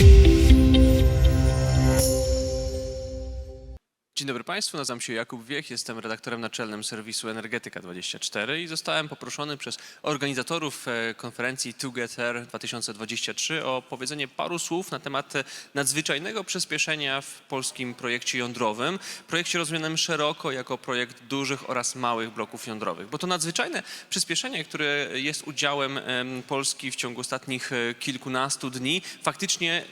you Dzień dobry Państwu, nazywam się Jakub Wiech, jestem redaktorem naczelnym serwisu Energetyka24 i zostałem poproszony przez organizatorów e, konferencji Together 2023 o powiedzenie paru słów na temat e, nadzwyczajnego przyspieszenia w polskim projekcie jądrowym, projekcie rozumianym szeroko jako projekt dużych oraz małych bloków jądrowych, bo to nadzwyczajne przyspieszenie, które jest udziałem em, Polski w ciągu ostatnich e, kilkunastu dni, faktycznie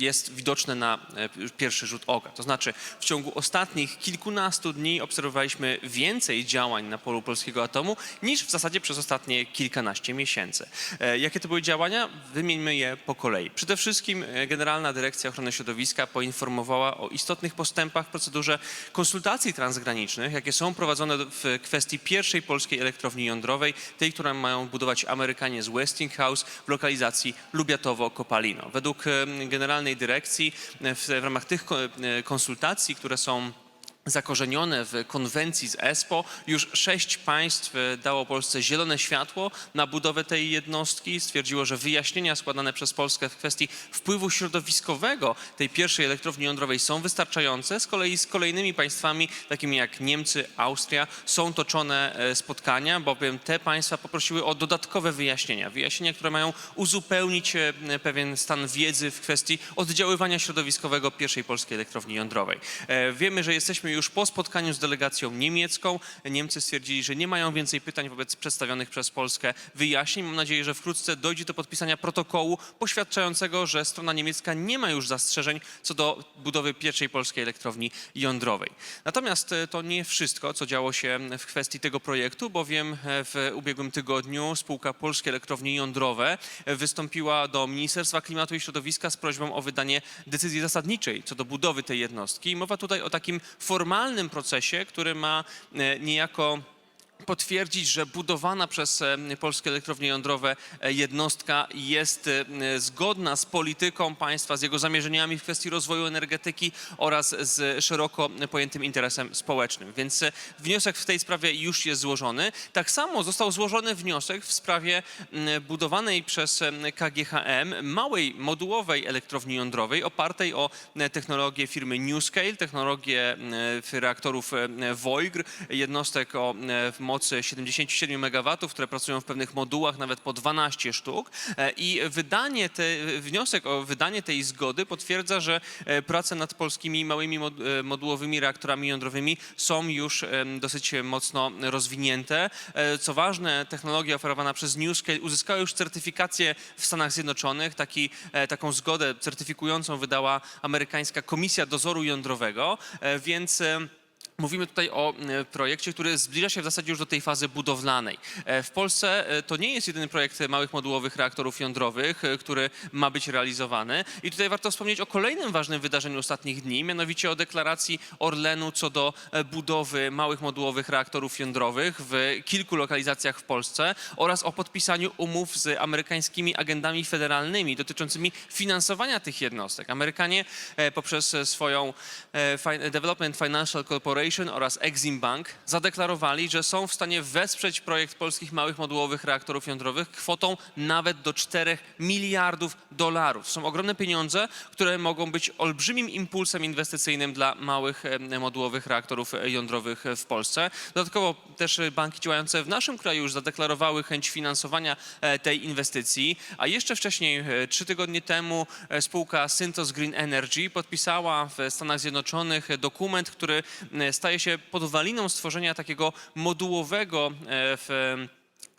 jest widoczne na e, pierwszy rzut oka. To znaczy, w ciągu ostatnich kilkunastu dni obserwowaliśmy więcej działań na polu polskiego atomu niż w zasadzie przez ostatnie kilkanaście miesięcy. E, Jakie to były działania? Wymieńmy je po kolei. Przede wszystkim e, Generalna Dyrekcja Ochrony Środowiska poinformowała o istotnych postępach w procedurze konsultacji transgranicznych, jakie są prowadzone w kwestii pierwszej polskiej elektrowni jądrowej, tej, którą mają budować Amerykanie z Westinghouse w lokalizacji Lubiatowo-Kopalino. Według em, Generalnej Dyrekcji e, w, w ramach tych e, konsultacji, które są zakorzenione w konwencji z ESPO. Już sześć państw e, dało Polsce zielone światło na budowę tej jednostki. Stwierdziło, że wyjaśnienia składane przez Polskę w kwestii wpływu środowiskowego tej pierwszej elektrowni jądrowej są wystarczające. Z kolei z kolejnymi państwami, takimi jak Niemcy, Austria, są toczone e, spotkania, bowiem te państwa poprosiły o dodatkowe wyjaśnienia. Wyjaśnienia, które mają uzupełnić e, pewien stan wiedzy w kwestii oddziaływania środowiskowego pierwszej polskiej elektrowni jądrowej. Wiemy, że jesteśmy już po spotkaniu z delegacją niemiecką. Niemcy stwierdzili, że nie mają więcej pytań wobec przedstawionych przez Polskę wyjaśnień. Mam nadzieję, że wkrótce dojdzie do podpisania protokołu poświadczającego, że strona niemiecka nie ma już zastrzeżeń co do budowy pierwszej polskiej elektrowni jądrowej. Natomiast e, to nie wszystko, co działo się w kwestii tego projektu, bowiem e, w ubiegłym tygodniu spółka Polskie Elektrownie Jądrowe e, wystąpiła do Ministerstwa Klimatu i Środowiska z prośbą o wydanie decyzji zasadniczej co do budowy tej jednostki. Mowa tutaj o takim formalnym procesie, który ma e, niejako potwierdzić, że budowana przez e, polskie elektrownie jądrowe e, jednostka jest e, zgodna z polityką państwa, z jego zamierzeniami w kwestii rozwoju energetyki oraz z szeroko pojętym interesem społecznym. Więc wniosek w tej sprawie już jest złożony. Tak samo został złożony wniosek w sprawie budowanej przez KGHM małej modułowej elektrowni jądrowej opartej o technologię firmy NewScale, technologię reaktorów Voigr, jednostek o mocy 77 MW, które pracują w pewnych modułach nawet po 12 sztuk E, i wydanie te, wniosek o wydanie tej zgody potwierdza, że e, prace nad polskimi małymi e, modułowymi reaktorami jądrowymi są już dosyć mocno rozwinięte. Co ważne, technologia oferowana przez NewScale uzyskała już certyfikację w Stanach Zjednoczonych. Taki, taką zgodę certyfikującą wydała amerykańska Komisja Dozoru Jądrowego, więc Mówimy tutaj o e, projekcie, który zbliża się w zasadzie już do tej fazy budowlanej. E, W Polsce e, to nie jest jedyny projekt małych modułowych reaktorów jądrowych, który ma być realizowany. I tutaj warto wspomnieć o kolejnym ważnym wydarzeniu ostatnich dni, mianowicie o deklaracji Orlenu co do budowy małych modułowych reaktorów jądrowych w kilku lokalizacjach w Polsce oraz o podpisaniu umów z amerykańskimi agendami federalnymi dotyczącymi finansowania tych jednostek. Amerykanie poprzez swoją Development Financial Corporation oraz Exim Bank zadeklarowali, że są w stanie wesprzeć projekt polskich małych modułowych reaktorów jądrowych kwotą nawet do 4 miliardów dolarów. Są ogromne pieniądze, które mogą być olbrzymim impulsem inwestycyjnym dla małych modułowych reaktorów jądrowych w Polsce. Dodatkowo też banki działające w naszym kraju już zadeklarowały chęć finansowania e, tej inwestycji, a jeszcze wcześniej, e, trzy tygodnie temu, e, spółka Synthos Green Energy podpisała w Stanach Zjednoczonych dokument, który staje się podwaliną stworzenia takiego modułowego e, w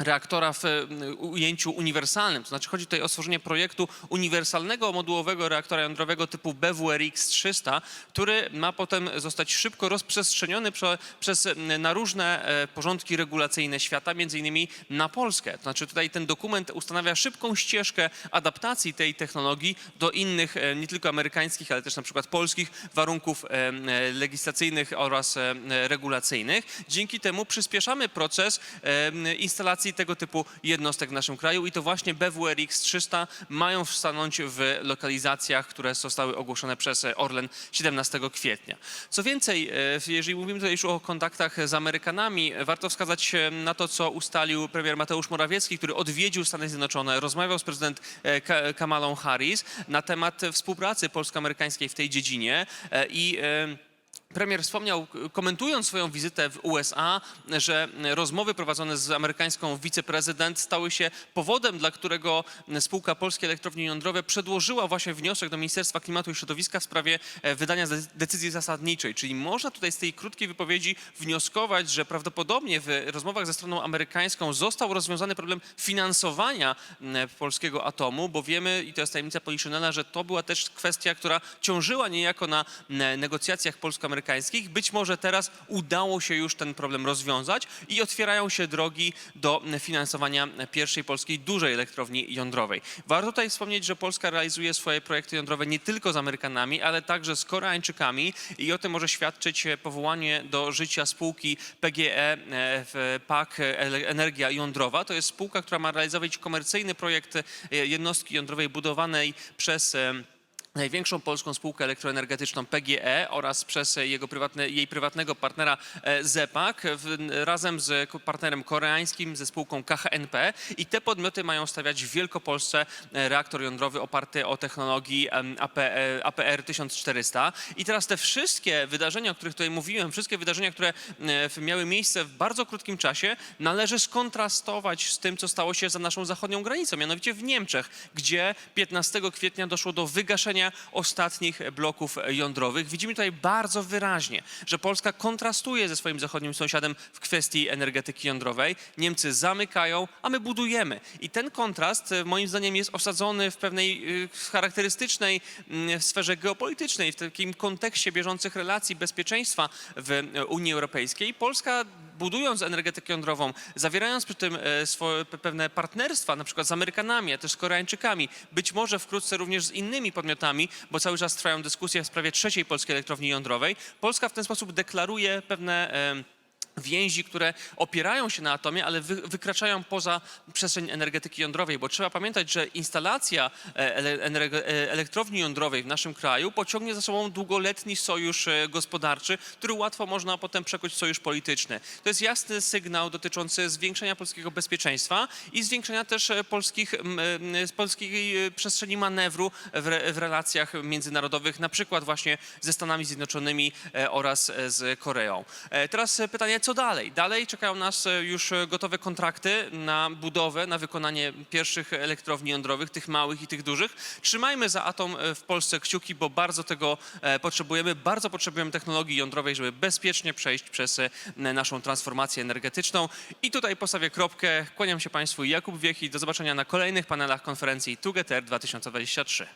reaktora w e, ujęciu uniwersalnym. To znaczy chodzi tutaj o stworzenie projektu uniwersalnego modułowego reaktora jądrowego typu BWRX-300, który ma potem zostać szybko rozprzestrzeniony prze, przez, m, na różne e, porządki regulacyjne świata, między innymi na Polskę. To znaczy tutaj ten dokument ustanawia szybką ścieżkę adaptacji tej technologii do innych, nie tylko amerykańskich, ale też na przykład polskich warunków legislacyjnych oraz regulacyjnych. Dzięki temu przyspieszamy proces instalacji instalacji tego typu jednostek w naszym kraju i to właśnie BWR X300 mają stanąć w lokalizacjach, które zostały ogłoszone przez Orlen 17 kwietnia. Co więcej, e, jeżeli mówimy tutaj już o kontaktach z Amerykanami, warto wskazać e, na to, co ustalił premier Mateusz Morawiecki, który odwiedził Stany Zjednoczone, rozmawiał z prezydent e, Ka- Kamalą Harris na temat współpracy polsko-amerykańskiej w tej dziedzinie e, i e, Premier wspomniał, komentując swoją wizytę w USA, że rozmowy prowadzone z amerykańską wiceprezydent stały się powodem, dla którego spółka Polskie Elektrownie Jądrowe przedłożyła właśnie wniosek do Ministerstwa Klimatu i Środowiska w sprawie e, wydania de- decyzji zasadniczej. Czyli można tutaj z tej krótkiej wypowiedzi wnioskować, że prawdopodobnie w rozmowach ze stroną amerykańską został rozwiązany problem finansowania polskiego atomu, bo wiemy, i to jest tajemnica Poliszynela, że to była też kwestia, która ciążyła niejako na negocjacjach polsko-amerykańskich. Być może teraz udało się już ten problem rozwiązać i otwierają się drogi do finansowania pierwszej polskiej dużej elektrowni jądrowej. Warto tutaj wspomnieć, że Polska realizuje swoje projekty jądrowe nie tylko z Amerykanami, ale także z Koreańczykami i o tym może świadczyć e, powołanie do życia spółki PGE e, PAK Energia Jądrowa. To jest spółka, która ma realizować komercyjny projekt e, jednostki jądrowej budowanej przez em, największą polską spółkę elektroenergetyczną PGE oraz przez jego prywatne, jej prywatnego partnera e, ZEPAK w, razem z partnerem koreańskim, ze spółką KHNP i te podmioty mają stawiać w Wielkopolsce e, reaktor jądrowy oparty o technologii AP, APR 1400 i teraz te wszystkie wydarzenia, o których tutaj mówiłem, wszystkie wydarzenia, które e, miały miejsce w bardzo krótkim czasie, należy skontrastować z tym, co stało się za naszą zachodnią granicą, mianowicie w Niemczech, gdzie 15 kwietnia doszło do wygaszenia ostatnich bloków jądrowych. Widzimy tutaj bardzo wyraźnie, że Polska kontrastuje ze swoim zachodnim sąsiadem w kwestii energetyki jądrowej. Niemcy zamykają, a my budujemy. I ten kontrast e, moim zdaniem jest osadzony w pewnej y, charakterystycznej sferze geopolitycznej, w takim kontekście bieżących relacji bezpieczeństwa w e, Unii Europejskiej. Polska budując energetykę jądrową, zawierając przy tym e, swoje pe- pewne partnerstwa, na przykład z Amerykanami, a też z Koreańczykami, być może wkrótce również z innymi podmiotami, bo cały czas trwają dyskusje w sprawie trzeciej polskiej elektrowni jądrowej, Polska w ten sposób deklaruje pewne więzi, które opierają się na atomie, ale wy, wykraczają poza przestrzeń energetyki jądrowej, bo trzeba pamiętać, że instalacja e, e, elektrowni jądrowej w naszym kraju pociągnie za sobą długoletni sojusz e, gospodarczy, który łatwo można potem przekuć w sojusz polityczny. To jest jasny sygnał dotyczący zwiększenia polskiego bezpieczeństwa i zwiększenia też polskich, polskiej przestrzeni manewru w, w relacjach międzynarodowych, na przykład właśnie ze Stanami Zjednoczonymi oraz z Koreą. Teraz pytanie, co dalej? Dalej czekają nas e, już e, gotowe kontrakty na budowę, na wykonanie pierwszych elektrowni jądrowych, tych małych i tych dużych. Trzymajmy za atom e, w Polsce kciuki, bo bardzo tego potrzebujemy. Bardzo potrzebujemy technologii jądrowej, żeby bezpiecznie przejść przez naszą transformację energetyczną. I tutaj postawię kropkę. Kłaniam się Państwu, Jakub Wiech i do zobaczenia na kolejnych panelach konferencji Together 2023.